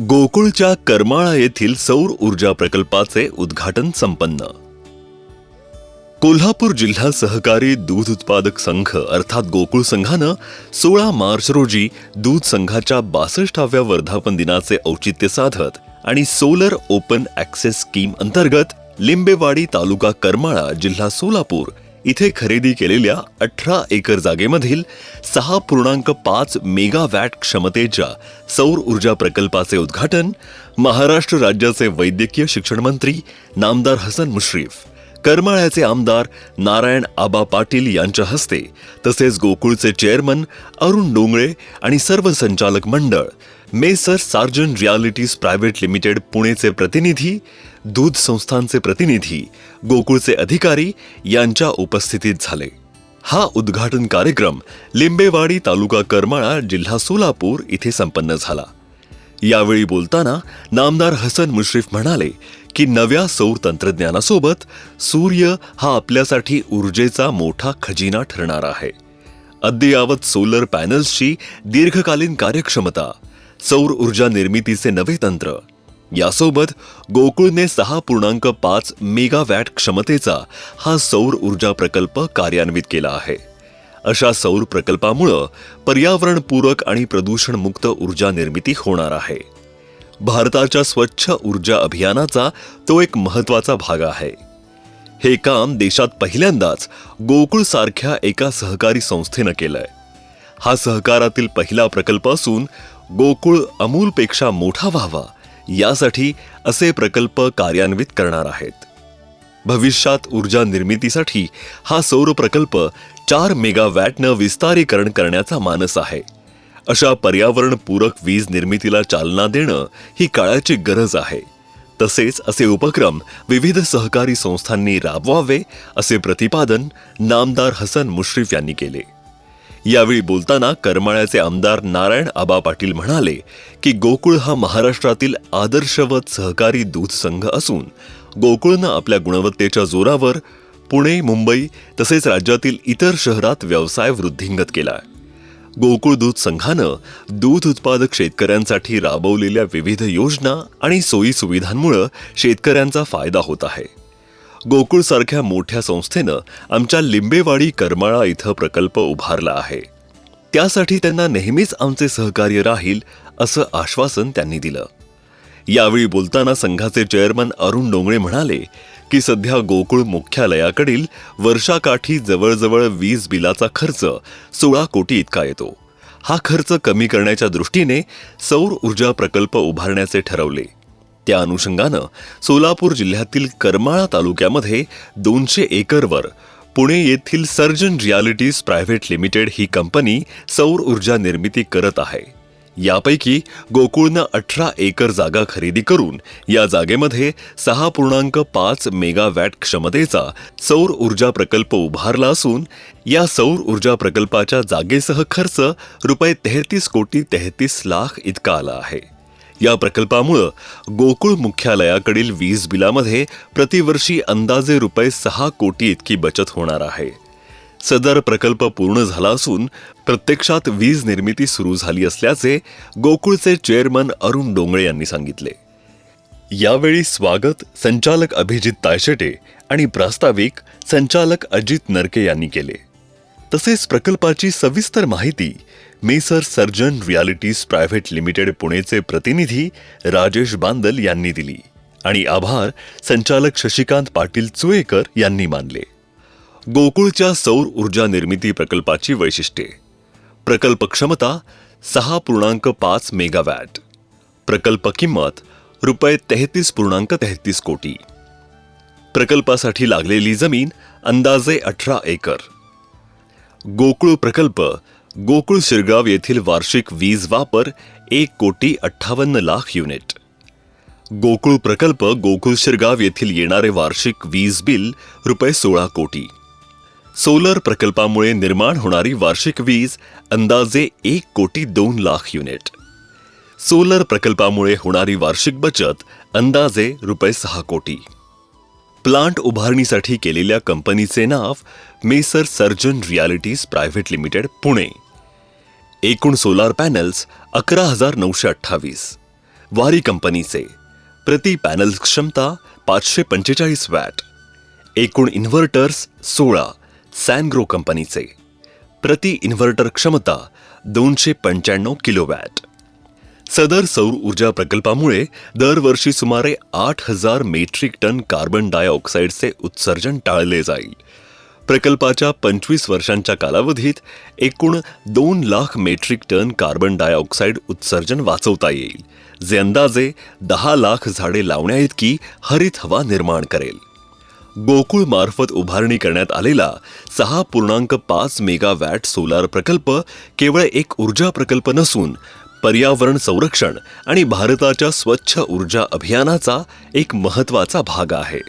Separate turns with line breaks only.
गोकुळच्या करमाळा येथील सौर ऊर्जा प्रकल्पाचे उद्घाटन संपन्न. कोल्हापूर जिल्हा सहकारी दूध उत्पादक संघ अर्थात गोकुळ संघानं सोळा मार्च रोजी दूध संघाच्या बासष्टाव्या वर्धापन दिनाचे औचित्य साधत आणि सोलर ओपन ऍक्सेस स्कीम अंतर्गत लिंबेवाडी तालुका करमाळा जिल्हा सोलापूर इथे खरेदी केलेल्या अठरा एकर जागेमधील सहा पूर्णांक पाच मेगा वॅट क्षमतेच्या सौर ऊर्जा प्रकल्पाचे उद्घाटन महाराष्ट्र राज्याचे वैद्यकीय शिक्षण मंत्री नामदार हसन मुश्रीफ करमाळ्याचे आमदार नारायण आबा पाटील यांच्या हस्ते तसेच गोकुळचे चेअरमन अरुण डोंगळे आणि सर्व संचालक मंडळ messrs Sarjan realities private limited पुणेचे प्रतिनिधी दूध संस्थांचे प्रतिनिधी गोकुळचे अधिकारी यांच्या उपस्थितीत झाले. हा उद्घाटन कार्यक्रम लिंबेवाडी तालुका करमाळा जिल्हा सोलापूर इथे संपन्न झाला. यावेळी बोलताना नामदार हसन मुश्रीफ म्हणाले की नव्या सौर तंत्रज्ञानासोबत सूर्य हा आपल्यासाठी ऊर्जेचा मोठा खजिना ठरणार आहे. अद्ययावत सोलर पॅनल्सची दीर्घकालीन कार्यक्षमता सौर ऊर्जा निर्मितीचे नवे तंत्र यासोबत गोकुळने सहा पूर्णांक पाच मेगावॅट क्षमतेचा हा सौर ऊर्जा प्रकल्प कार्यान्वित केला आहे. अशा सौर प्रकल्पामुळं पर्यावरणपूरक आणि प्रदूषणमुक्त ऊर्जा निर्मिती होणार आहे. भारताच्या स्वच्छ ऊर्जा अभियानाचा तो एक महत्त्वाचा भाग आहे. हे काम देशात पहिल्यांदाच गोकुळ सारख्या एका सहकारी संस्थेनं केलंय. हा सहकारातील पहिला प्रकल्प असून गोकुळ अमूलपेक्षा मोठा व्हावा यासाठी असे प्रकल्प कार्यान्वित करणार आहेत. भविष्यात ऊर्जा निर्मितीसाठी हा सौर प्रकल्प चार मेगावॅटनं विस्तारीकरण करण्याचा मानस आहे. अशा पर्यावरणपूरक वीज निर्मितीला चालना देणं ही काळाची गरज आहे. तसेच असे उपक्रम विविध सहकारी संस्थांनी राबवावे असे प्रतिपादन नामदार हसन मुश्रीफ यांनी केले. यावेळी बोलताना करमाळ्याचे आमदार नारायण आबा पाटील म्हणाले की गोकुळ हा महाराष्ट्रातील आदर्शवत सहकारी दूध संघ असून गोकुळनं आपल्या गुणवत्तेच्या जोरावर पुणे मुंबई तसेच राज्यातील इतर शहरात व्यवसाय वृद्धिंगत केला. गोकुळ दूध संघानं दूध उत्पादक शेतकऱ्यांसाठी राबवलेल्या विविध योजना आणि सोयी सुविधांमुळं शेतकऱ्यांचा फायदा होत आहे. गोकुळ सारख्या मोठ्या संस्थेनं आमच्या लिंबेवाडी करमाळा इथं प्रकल्प उभारला आहे. त्यासाठी त्यांना नेहमीच आमचे सहकार्य राहील असं आश्वासन त्यांनी दिलं. यावेळी बोलताना संघाचे चेअरमन अरुण डोंगळे म्हणाले की सध्या गोकुळ मुख्यालयाकडील वर्षाकाठी जवळजवळ वीज बिलाचा खर्च सोळा कोटी इतका येतो. हा खर्च कमी करण्याच्या दृष्टीने सौर ऊर्जा प्रकल्प उभारण्याचे ठरवले. त्या अनुषंगानं सोलापूर जिल्ह्यातील करमाळा तालुक्यामध्ये दोनशे एकरवर पुणे येथील सर्जन रियालिटीज प्रायव्हेट लिमिटेड ही कंपनी सौर ऊर्जा निर्मिती करत आहे. यापैकी गोकुळनं अठरा एकर जागा खरेदी करून या जागेमध्ये सहा पूर्णांक पाच मेगावॅट क्षमतेचा सौर ऊर्जा प्रकल्प उभारला असून या सौर ऊर्जा प्रकल्पाच्या जागेसह खर्च रुपये तेहतीस कोटी तेहतीस लाख इतका आला आहे. या प्रकल्पामुळं गोकुळ मुख्यालयाकडील वीज बिलामध्ये प्रतिवर्षी अंदाजे रुपये सहा कोटी इतकी बचत होणार आहे. सदर प्रकल्प पूर्ण झाला असून प्रत्यक्षात वीज निर्मिती सुरू झाली असल्याचे गोकुळचे चेअरमन अरुण डोंगळे यांनी सांगितले. यावेळी स्वागत संचालक अभिजित तायशेटे आणि प्रास्ताविक संचालक अजित नरके यांनी केले. तसेच प्रकल्पाची सविस्तर माहिती messrs Sarjan realities private limited पुणेचे प्रतिनिधी राजेश बांदल यांनी दिली. आणि आभार संचालक शशिकांत पाटील चुएकर यांनी मानले. गोकुळच्या सौर ऊर्जा निर्मिती प्रकल्पाची वैशिष्ट्ये. प्रकल्प क्षमता सहा पूर्णांक पाच मेगावॅट. प्रकल्प किंमत रुपये तेहतीस पूर्णांक तेहतीस कोटी. प्रकल्पासाठी लागलेली जमीन अंदाजे अठरा एकर. गोकुळ प्रकल्प गोकुळ शिरगाव येथील वार्षिक वीज वापर एक कोटी अठ्ठावन्न लाख युनिट. गोकुळ प्रकल्प गोकुळ शिरगाव येथील येणारे वार्षिक वीज बिल रुपये सोळा कोटी. सोलर प्रकल्पामुळे निर्माण होणारी वार्षिक वीज अंदाजे एक कोटी दोन लाख युनिट. सोलर प्रकल्पामुळे होणारी वार्षिक बचत अंदाजे रुपये सहा कोटी. प्लांट उभारणीसाठी केलेल्या कंपनीचे नाव messrs Sarjan realities private limited Pune. एकूण सोलार पॅनल्स अकरा हजार नऊशे अठ्ठावीस. वारी कंपनीचे. प्रति पॅनल क्षमता पाचशे पंचेचाळीस वॅट. एकूण इन्व्हर्टर्स सोळा. सॅनग्रो कंपनीचे. प्रति इन्व्हर्टर क्षमता दोनशे पंच्याण्णव किलोवॅट. सदर सौर ऊर्जा प्रकल्पामुळे दरवर्षी सुमारे आठ हजार मेट्रिक टन कार्बन डायऑक्साईडचे उत्सर्जन टाळले जाईल. प्रकल्पाच्या पंचवीस वर्षांच्या कालावधीत एकूण दोन lakh metric ton carbon dioxide उत्सर्जन वाचवता येईल जे अंदाजे दहा लाख झाडे लावण्याइतकी हरित हवा निर्माण करेल. गोकुळ मार्फत उभारणी करण्यात आलेला सहा पूर्णांक पाच मेगावॅट सोलार प्रकल्प केवळ एक ऊर्जा प्रकल्प नसून पर्यावरण संरक्षण आणि भारताच्या स्वच्छ ऊर्जा अभियानाचा एक महत्त्वाचा भाग आहे.